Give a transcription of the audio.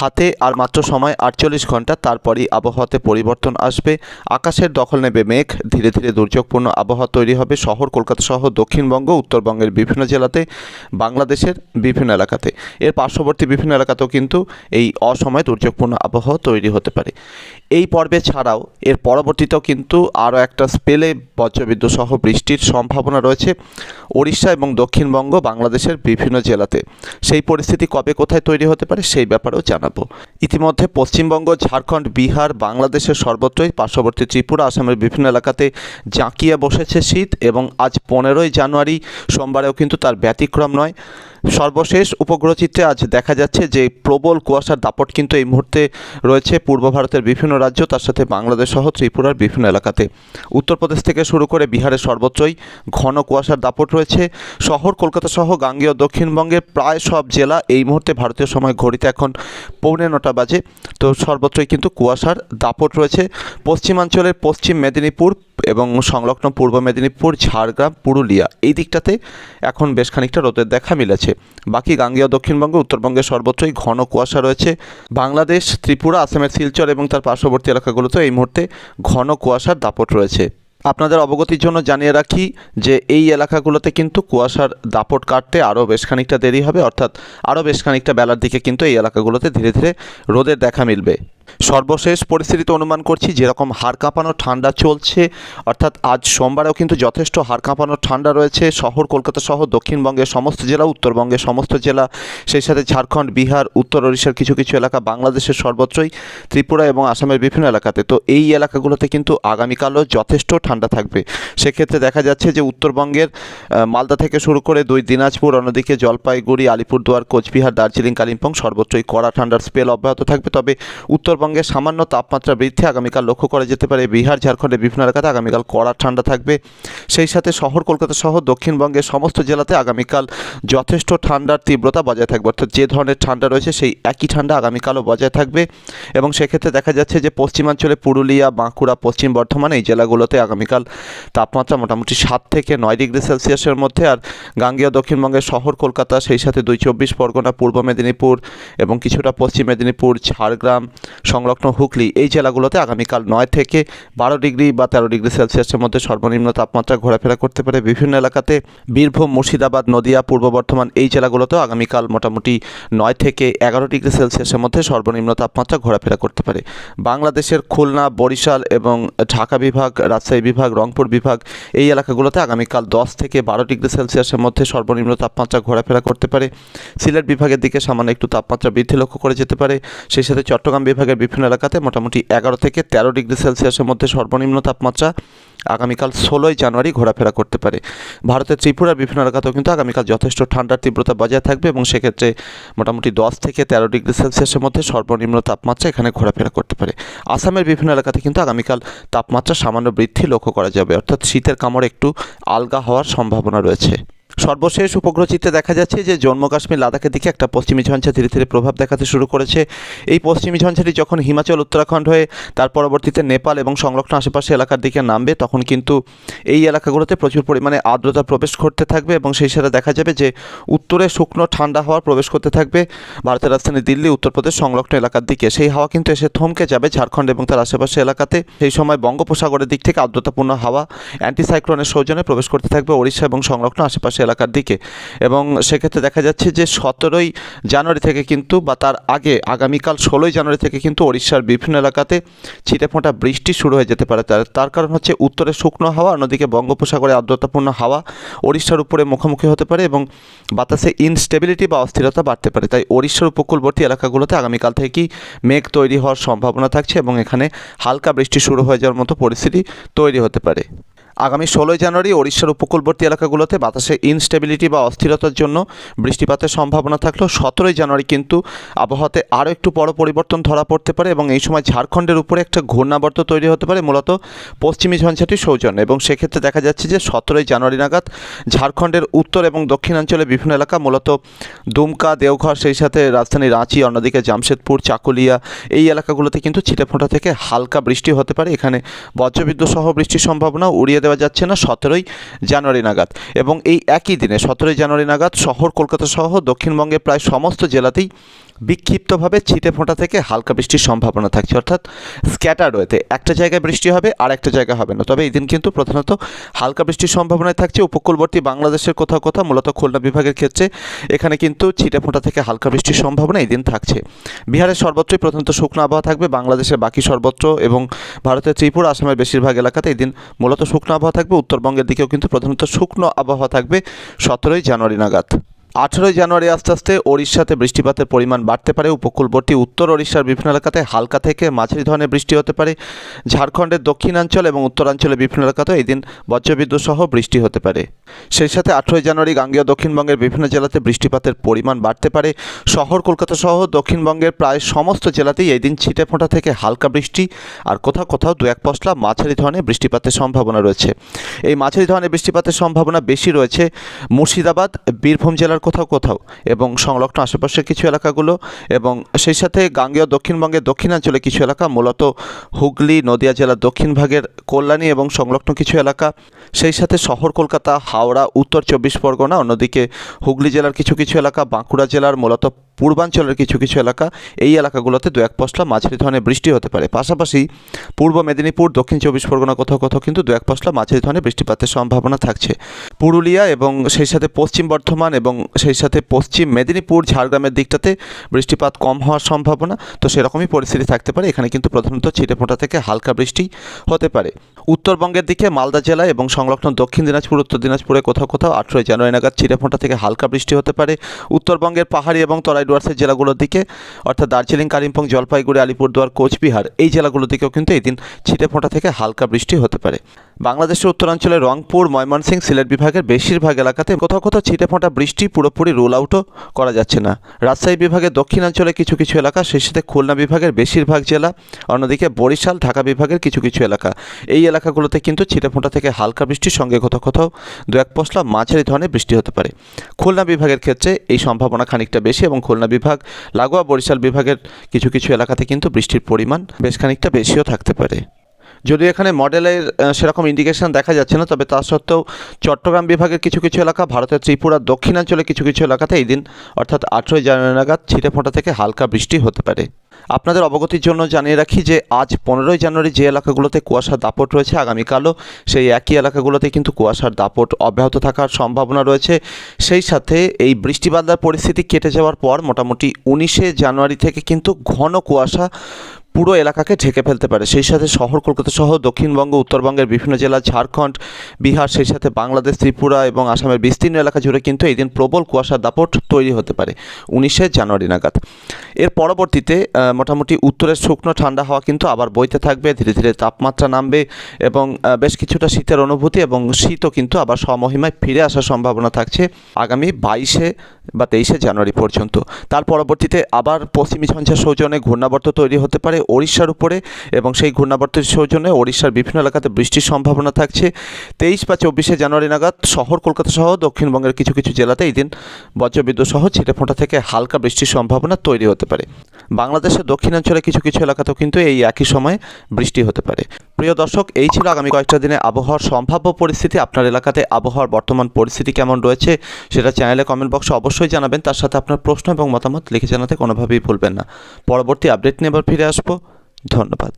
হাতে আর মাত্র সময় আটচল্লিশ ঘণ্টা, তারপরই আবহাওয়াতে পরিবর্তন আসবে। আকাশের দখল নেবে মেঘ। ধীরে ধীরে দুর্যোগপূর্ণ আবহাওয়া তৈরি হবে শহর কলকাতা সহ দক্ষিণবঙ্গ, উত্তরবঙ্গের বিভিন্ন জেলাতে, বাংলাদেশের বিভিন্ন এলাকাতে। এর পার্শ্ববর্তী বিভিন্ন এলাকাতেও কিন্তু এই অসময়ে দুর্যোগপূর্ণ আবহাওয়া তৈরি হতে পারে। এই পর্বে ছাড়াও এর পরবর্তীতেও কিন্তু আরও একটা স্পেলে বজ্রবিদ্যুৎ সহ বৃষ্টির সম্ভাবনা রয়েছে ওড়িশা এবং দক্ষিণবঙ্গ, বাংলাদেশের বিভিন্ন জেলাতে। সেই পরিস্থিতি কবে কোথায় তৈরি হতে পারে সেই ব্যাপারেও জানাব। ইতিমধ্যে পশ্চিমবঙ্গ, ঝাড়খণ্ড, বিহার, বাংলাদেশের সর্বত্রই পার্শ্ববর্তী ত্রিপুরা, আসামের বিভিন্ন এলাকাতে জাঁকিয়ে বসেছে শীত এবং আজ পনেরোই জানুয়ারি, সোমবারেও কিন্তু তার ব্যতিক্রম নয়। সর্বশেষ উপগ্রহ চিত্রে আজ দেখা যাচ্ছে যে প্রবল কুয়াশার দাপট কিন্তু এই মুহূর্তে রয়েছে। পূর্ব ভারতের বিভিন্ন রাজ্য, তার সাথে বাংলাদেশ সহ ত্রিপুরার বিভিন্ন এলাকাতে। উত্তরপ্রদেশ থেকে শুরু করে বিহারের সর্বোচ্চই ঘন কুয়াশার দাপট রয়েছে। শহর, কলকাতা সহ গাঙ্গেয় দক্ষিণবঙ্গের প্রায় সব জেলা এই মুহূর্তে ভারতীয় সময় ঘড়িতে এখন পৌনে নটা বাজে। তো সর্বত্রই কিন্তু কুয়াশার দাপট রয়েছে। পশ্চিমাঞ্চলের পশ্চিম মেদিনীপুর এবং সংলগ্ন পূর্ব মেদিনীপুর, ঝাড়গ্রাম, পুরুলিয়া এই দিকটাতে এখন বেশ খানিকটা রোদের দেখা মিলেছে। বাকি গাঙ্গেয় দক্ষিণবঙ্গ উত্তরবঙ্গে সর্বত্রই ঘন কুয়াশা রয়েছে। বাংলাদেশ, ত্রিপুরা, আসামের শিলচর এবং তার পার্শ্ববর্তী এলাকাগুলোতে এই মুহূর্তে ঘন কুয়াশার দাপট রয়েছে। আপনাদের অবগতির জন্য জানিয়ে রাখি যে এই এলাকাগুলোতে কিন্তু কুয়াশার দাপট কাটতে আরও বেশ খানিকটা দেরি হবে, অর্থাৎ আরও বেশ খানিকটা বেলার দিকে কিন্তু এই এলাকাগুলোতে ধীরে ধীরে রোদের দেখা মিলবে। সর্বশেষ পরিস্থিতিতে অনুমান করছি যেরকম হাড় কাঁপানো ঠান্ডা চলছে, অর্থাৎ আজ সোমবারেও কিন্তু যথেষ্ট হাড় কাঁপানো ঠান্ডা রয়েছে। শহর কলকাতা সহ দক্ষিণবঙ্গের সমস্ত জেলা, উত্তরবঙ্গের সমস্ত জেলা, সেই সাথে ঝাড়খণ্ড, বিহার, উত্তর ওড়িশার কিছু কিছু এলাকা, বাংলাদেশের সর্বত্রই, ত্রিপুরা এবং আসামের বিভিন্ন এলাকাতে। তো এই এলাকাগুলোতে কিন্তু আগামীকালও যথেষ্ট ঠান্ডা থাকবে। সেক্ষেত্রে দেখা যাচ্ছে যে উত্তরবঙ্গের মালদা থেকে শুরু করে দুই দিনাজপুর, অন্যদিকে জলপাইগুড়ি, আলিপুরদুয়ার, কোচবিহার, দার্জিলিং, কালিম্পং সর্বত্রই কড়া ঠান্ডার স্পেল অব্যাহত থাকবে। তবে উত্তরবঙ্গে সামান্য তাপমাত্রা বৃদ্ধি আগামীকাল লক্ষ্য করা যেতে পারে। বিহার ঝাড়খণ্ডের বিভিন্ন এলাকাতে আগামীকাল কড়া ঠান্ডা থাকবে। সেই সাথে শহর, কলকাতা সহ দক্ষিণবঙ্গের সমস্ত জেলাতে আগামীকাল যথেষ্ট ঠান্ডার তীব্রতা বজায় থাকবে। অর্থাৎ যে ধরনের ঠান্ডা রয়েছে, সেই একই ঠান্ডা আগামীকালও বজায় থাকবে। এবং সেক্ষেত্রে দেখা যাচ্ছে যে পশ্চিমাঞ্চলে পুরুলিয়া, বাঁকুড়া, পশ্চিম বর্ধমান এই জেলাগুলোতে আগামীকাল তাপমাত্রা মোটামুটি সাত থেকে নয় ডিগ্রি সেলসিয়াসের মধ্যে। আর গাঙ্গেয় দক্ষিণবঙ্গের শহর, কলকাতা, সেই সাথে দুই চব্বিশ পরগনা, পূর্ব মেদিনীপুর এবং কিছুটা পশ্চিম মেদিনীপুর, ঝাড়গ্রাম সংলগ্ন হুগলি। এই জেলাগুলোতে আগামীকাল নয় থেকে বারো ডিগ্রি বা তেরো ডিগ্রি সেলসিয়াসের মধ্যে সর্বনিম্ন তাপমাত্রা ঘোরাফেরা করতে পারে। বিভিন্ন এলাকাতে বীরভূম, মুর্শিদাবাদ, নদিয়া, পূর্ব বর্ধমান এই জেলাগুলোতেও আগামীকাল মোটামুটি নয় থেকে এগারো ডিগ্রি সেলসিয়াসের মধ্যে সর্বনিম্ন তাপমাত্রা ঘোরাফেরা করতে পারে। বাংলাদেশের খুলনা, বরিশাল এবং ঢাকা বিভাগ, রাজশাহী বিভাগ, রংপুর বিভাগ এই এলাকাগুলোতে আগামীকাল দশ থেকে বারো ডিগ্রি সেলসিয়াসের মধ্যে সর্বনিম্ন তাপমাত্রা ঘোরাফেরা করতে পারে। সিলেট বিভাগের দিকে সামান্য একটু তাপমাত্রা বৃদ্ধি লক্ষ্য করে যেতে পারে। সেই সাথে চট্টগ্রাম বিভাগের বিভিন্ন এলাকাতে মোটামুটি এগারো থেকে তেরো ডিগ্রি সেলসিয়াসের মধ্যে সর্বনিম্ন তাপমাত্রা আগামীকাল ষোলোই জানুয়ারি ঘোরাফেরা করতে পারে। ভারতের ত্রিপুরার বিভিন্ন এলাকাতেও কিন্তু আগামীকাল যথেষ্ট ঠান্ডার তীব্রতা বজায় থাকবে এবং সেক্ষেত্রে মোটামুটি দশ থেকে তেরো ডিগ্রি সেলসিয়াসের মধ্যে সর্বনিম্ন তাপমাত্রা এখানে ঘোরাফেরা করতে পারে। আসামের বিভিন্ন এলাকাতে কিন্তু আগামীকাল তাপমাত্রা সামান্য বৃদ্ধি লক্ষ্য করা যাবে। অর্থাৎ শীতের কামড় একটু আলগা হওয়ার সম্ভাবনা রয়েছে। সর্বশেষ উপগ্রহ চিত্রে দেখা যাচ্ছে যে জম্মু কাশ্মীর লাদাখের দিকে একটা পশ্চিমী ঝঞ্ঝা ধীরে ধীরে প্রভাব দেখাতে শুরু করেছে। এই পশ্চিমী ঝঞ্ঝাটি যখন হিমাচল, উত্তরাখণ্ড হয়ে তার পরবর্তীতে নেপাল এবং সংলগ্ন আশেপাশে এলাকার দিকে নামবে, তখন কিন্তু এই এলাকাগুলোতে প্রচুর পরিমাণে আর্দ্রতা প্রবেশ করতে থাকবে এবং সেই সাথে দেখা যাবে যে উত্তরে শুকনো ঠান্ডা হাওয়া প্রবেশ করতে থাকবে। ভারতের রাজধানী দিল্লি, উত্তরপ্রদেশ সংলগ্ন এলাকার দিকে সেই হাওয়া কিন্তু এসে থমকে যাবে ঝাড়খণ্ড এবং তার আশেপাশে এলাকাতে। সেই সময় বঙ্গোপসাগরের দিক থেকে আর্দ্রতাপূর্ণ হাওয়া, অ্যান্টিসাইক্লোনের সৌজন্যে প্রবেশ করতে থাকবে ওড়িশা এবং সংলগ্ন আশেপাশে এলাকার দিকে। এবং সেক্ষেত্রে দেখা যাচ্ছে যে সতেরোই জানুয়ারি থেকে কিন্তু বা তার আগে আগামীকাল ষোলোই জানুয়ারি থেকে কিন্তু ওড়িশার বিভিন্ন এলাকাতে ছিটেফোঁটা বৃষ্টি শুরু হয়ে যেতে পারে। তার তার কারণ হচ্ছে উত্তরে শুকনো হাওয়া, অন্যদিকে বঙ্গোপসাগরে আর্দ্রতাপূর্ণ হাওয়া ওড়িশার উপরে মুখোমুখি হতে পারে এবং বাতাসে ইনস্টেবিলিটি বা অস্থিরতা বাড়তে পারে। তাই ওড়িশার উপকূলবর্তী এলাকাগুলোতে আগামীকাল থেকেই মেঘ তৈরি হওয়ার সম্ভাবনা থাকছে এবং এখানে হালকা বৃষ্টি শুরু হয়ে যাওয়ার মতো পরিস্থিতি তৈরি হতে পারে। আগামী ষোলোই জানুয়ারি ওড়িশার উপকূলবর্তী এলাকাগুলোতে বাতাসে ইনস্টেবিলিটি বা অস্থিরতার জন্য বৃষ্টিপাতের সম্ভাবনা থাকলেও সতেরোই জানুয়ারি কিন্তু আবহাওয়াতে আরও একটু বড় পরিবর্তন ধরা পড়তে পারে এবং এই সময় ঝাড়খণ্ডের উপরে একটা ঘূর্ণাবর্ত তৈরি হতে পারে, মূলত পশ্চিমী ঝঞ্ঝাটি সৌজন্যে। এবং সেক্ষেত্রে দেখা যাচ্ছে যে সতেরোই জানুয়ারি নাগাদ ঝাড়খণ্ডের উত্তর এবং দক্ষিণাঞ্চলে বিভিন্ন এলাকা, মূলত দুমকা, দেওঘর, সেই সাথে রাজধানী রাঁচি, অন্যদিকে জামশেদপুর, চাকুলিয়া, এই এলাকাগুলোতে কিন্তু ছিটেফোঁটা থেকে হালকা বৃষ্টি হতে পারে। এখানে বজ্রবিদ্যুৎ সহ বৃষ্টির সম্ভাবনা, উড়িয়ে দেওয়া যাচ্ছে না, সতেরোই জানুয়ারি নাগাদ। এবং এই একই দিনে সতেরোই জানুয়ারি নাগাদ শহর, কলকাতা সহ দক্ষিণবঙ্গের প্রায় সমস্ত জেলাতেই বিক্ষিপ্তভাবে ছিটে ফোঁটা থেকে হালকা বৃষ্টির সম্ভাবনা থাকছে। অর্থাৎ স্ক্যাটার ওয়েতে একটা জায়গায় বৃষ্টি হবে আর একটা জায়গায় হবে না। তবে এই দিন কিন্তু প্রধানত হালকা বৃষ্টির সম্ভাবনায় থাকছে। উপকূলবর্তী বাংলাদেশের কোথাও কোথাও, মূলত খুলনা বিভাগের ক্ষেত্রে এখানে কিন্তু ছিটে ফোঁটা থেকে হালকা বৃষ্টির সম্ভাবনা এই দিন থাকছে। বিহারের সর্বত্রই প্রধানত শুকনো আবহাওয়া থাকবে। বাংলাদেশের বাকি সর্বত্র এবং ভারতের ত্রিপুরা, আসামের বেশিরভাগ এলাকাতে এই দিন মূলত শুকনো আবহাওয়া থাকবে। উত্তরবঙ্গের দিকেও কিন্তু প্রধানত শুকনো আবহাওয়া থাকবে সতেরোই জানুয়ারি নাগাদ। আঠেরোই জানুয়ারি আস্তে আস্তে ওড়িশাতে বৃষ্টিপাতের পরিমাণ বাড়তে পারে। উপকূলবর্তী উত্তর ওড়িশার বিভিন্ন এলাকাতে হালকা থেকে মাঝারি ধরনের বৃষ্টি হতে পারে। ঝাড়খণ্ডের দক্ষিণাঞ্চল এবং উত্তরাঞ্চলের বিভিন্ন এলাকাতেও এই দিন বজ্রবিদ্যুৎ সহ বৃষ্টি হতে পারে। সেই সাথে আঠেরোই জানুয়ারি গাঙ্গেয় দক্ষিণবঙ্গের বিভিন্ন জেলাতে বৃষ্টিপাতের পরিমাণ বাড়তে পারে। শহর কলকাতা সহ দক্ষিণবঙ্গের প্রায় সমস্ত জেলাতেই এই দিন ছিটে ফোঁটা থেকে হালকা বৃষ্টি আর কোথাও কোথাও দু এক পশলা মাঝারি ধরনের বৃষ্টিপাতের সম্ভাবনা রয়েছে। এই মাঝারি ধরনের বৃষ্টিপাতের সম্ভাবনা বেশি রয়েছে মুর্শিদাবাদ, বীরভূম জেলার কোথাও কোথাও এবং সংলগ্ন আশেপাশের কিছু এলাকাগুলো এবং সেই সাথে গাঙ্গেয় দক্ষিণবঙ্গের দক্ষিণাঞ্চলে কিছু এলাকা, মূলত হুগলি, নদিয়া জেলার দক্ষিণ ভাগের কল্যাণী এবং সংলগ্ন কিছু এলাকা। সেই সাথে শহর কলকাতা, হাওড়া, উত্তর চব্বিশ পরগনা, অন্যদিকে হুগলি জেলার কিছু কিছু এলাকা, বাঁকুড়া জেলার মূলত পূর্বাঞ্চলের কিছু কিছু এলাকা, এই এলাকাগুলোতে দু এক পশলা মাঝারি ধরনের বৃষ্টি হতে পারে। পাশাপাশি পূর্ব মেদিনীপুর, দক্ষিণ চব্বিশ পরগনা কোথাও কোথাও কিন্তু দু এক পশলা মাঝারি ধরনের বৃষ্টিপাতের সম্ভাবনা থাকছে। পুরুলিয়া এবং সেই সাথে পশ্চিম বর্ধমান এবং সেই সাথে পশ্চিম মেদিনীপুর, ঝাড়গ্রামের দিকটাতে বৃষ্টিপাত কম হওয়ার সম্ভাবনা, তো সেরকমই পরিস্থিতি থাকতে পারে। এখানে কিন্তু প্রধানত ছিটেফোঁটা থেকে হালকা বৃষ্টি হতে পারে। উত্তরবঙ্গের দিকে মালদা জেলা এবং সংলগ্ন দক্ষিণ দিনাজপুর, উত্তর দিনাজপুরে কোথাও কোথাও আঠেরোই জানুয়ারি নাগাদ ছিটেফোঁটা থেকে হালকা বৃষ্টি হতে পারে। উত্তরবঙ্গের পাহাড়ি এবং তরাই ডুয়ার্সের জেলাগুলোর দিকে, অর্থাৎ দার্জিলিং, কালিম্পং, জলপাইগুড়ি, আলিপুরদুয়ার, কোচবিহার, এই জেলাগুলোর দিকেও কিন্তু এই দিন ছিটেফোঁটা থেকে হালকা বৃষ্টি হতে পারে। বাংলাদেশের উত্তরাঞ্চলে রংপুর, ময়মনসিংহ, সিলেট বিভাগের বেশিরভাগ এলাকাতে কোথাও কোথাও ছিটেফোঁটা বৃষ্টি পুরোপুরি রোল আউটও করা যাচ্ছে না। রাজশাহী বিভাগের দক্ষিণাঞ্চলে কিছু কিছু এলাকা সেই সাথে খুলনা বিভাগের বেশিরভাগ জেলা, অন্যদিকে বরিশাল, ঢাকা বিভাগের কিছু কিছু এলাকা। এই এলাকাগুলোতে কিন্তু ছিটেফোঁটা থেকে হালকা বৃষ্টির সঙ্গে কোথাও কোথাও দু এক পশলা মাঝারি ধরনের বৃষ্টি হতে পারে। খুলনা বিভাগের ক্ষেত্রে এই সম্ভাবনা খানিকটা বেশি এবং খুলনা বিভাগ, লাগোয়া বরিশাল বিভাগের কিছু কিছু এলাকাতে কিন্তু বৃষ্টির পরিমাণ বেশ খানিকটা বেশিও থাকতে পারে। যদিও এখানে মডেলের সেরকম ইন্ডিকেশন দেখা যাচ্ছে না, তবে তা সত্ত্বেও চট্টগ্রাম বিভাগের কিছু কিছু এলাকা, ভারতের ত্রিপুরা দক্ষিণাঞ্চলে কিছু কিছু এলাকাতে এই দিন, অর্থাৎ আঠেরোই জানুয়ারি নাগাদ ছিটে ফোঁটা থেকে হালকা বৃষ্টি হতে পারে। আপনাদের অবগতির জন্য জানিয়ে রাখি যে আজ পনেরোই জানুয়ারি যে এলাকাগুলোতে কুয়াশার দাপট রয়েছে, আগামীকালও সেই একই এলাকাগুলোতে কিন্তু কুয়াশার দাপট অব্যাহত থাকার সম্ভাবনা রয়েছে। সেই সাথে এই বৃষ্টিবাদার পরিস্থিতি কেটে যাওয়ার পর মোটামুটি উনিশে জানুয়ারি থেকে কিন্তু ঘন কুয়াশা পুরো এলাকাকে ঢেকে ফেলতে পারে। সেই সাথে শহর, কলকাতা সহ দক্ষিণবঙ্গ, উত্তরবঙ্গের বিভিন্ন জেলা, ঝাড়খণ্ড, বিহার, সেই সাথে বাংলাদেশ, ত্রিপুরা এবং আসামের বিস্তীর্ণ এলাকা জুড়ে কিন্তু এই দিন প্রবল কুয়াশার দাপট তৈরি হতে পারে উনিশে জানুয়ারি নাগাদ। এর পরবর্তীতে মোটামুটি উত্তরের শুকনো ঠান্ডা হওয়া কিন্তু আবার বইতে থাকবে, ধীরে ধীরে তাপমাত্রা নামবে এবং বেশ কিছুটা শীতের অনুভূতি এবং শীতও কিন্তু আবার স্বমহিমায় ফিরে আসার সম্ভাবনা থাকছে আগামী বাইশে বা তেইশে জানুয়ারি পর্যন্ত। তার পরবর্তীতে আবার পশ্চিমী ঝঞ্ঝার সৌজনে ঘূর্ণাবর্ত তৈরি হতে পারে ওড়িশার উপরে এবং সেই ঘূর্ণাবর্তের সৌজন্যে ওড়িশার বিভিন্ন এলাকাতে বৃষ্টির সম্ভাবনা থাকছে। তেইশ বা চব্বিশে জানুয়ারি নাগাদ শহর কলকাতা সহ দক্ষিণবঙ্গের কিছু কিছু জেলাতে এই দিন বজ্রবিদ্যুৎ সহ ছিটেফোঁটা থেকে হালকা বৃষ্টির সম্ভাবনা তৈরি হতে পারে। বাংলাদেশের দক্ষিণাঞ্চলে কিছু কিছু এলাকাতেও কিন্তু এই একই সময় বৃষ্টি হতে পারে। প্রিয় দর্শক, এই ছিল আগামী কয়েকটা দিনে আবহাওয়ার সম্ভাব্য পরিস্থিতি। আপনার এলাকাতে আবহাওয়ার বর্তমান পরিস্থিতি কেমন রয়েছে সেটা চ্যানেলে কমেন্ট বক্সে অবশ্যই জানাবেন। তার সাথে আপনার প্রশ্ন এবং মতামত লিখে জানাতে কোনোভাবেই ভুলবেন না। পরবর্তী আপডেট নিয়ে আবার ফিরে আসব। ধন্যবাদ।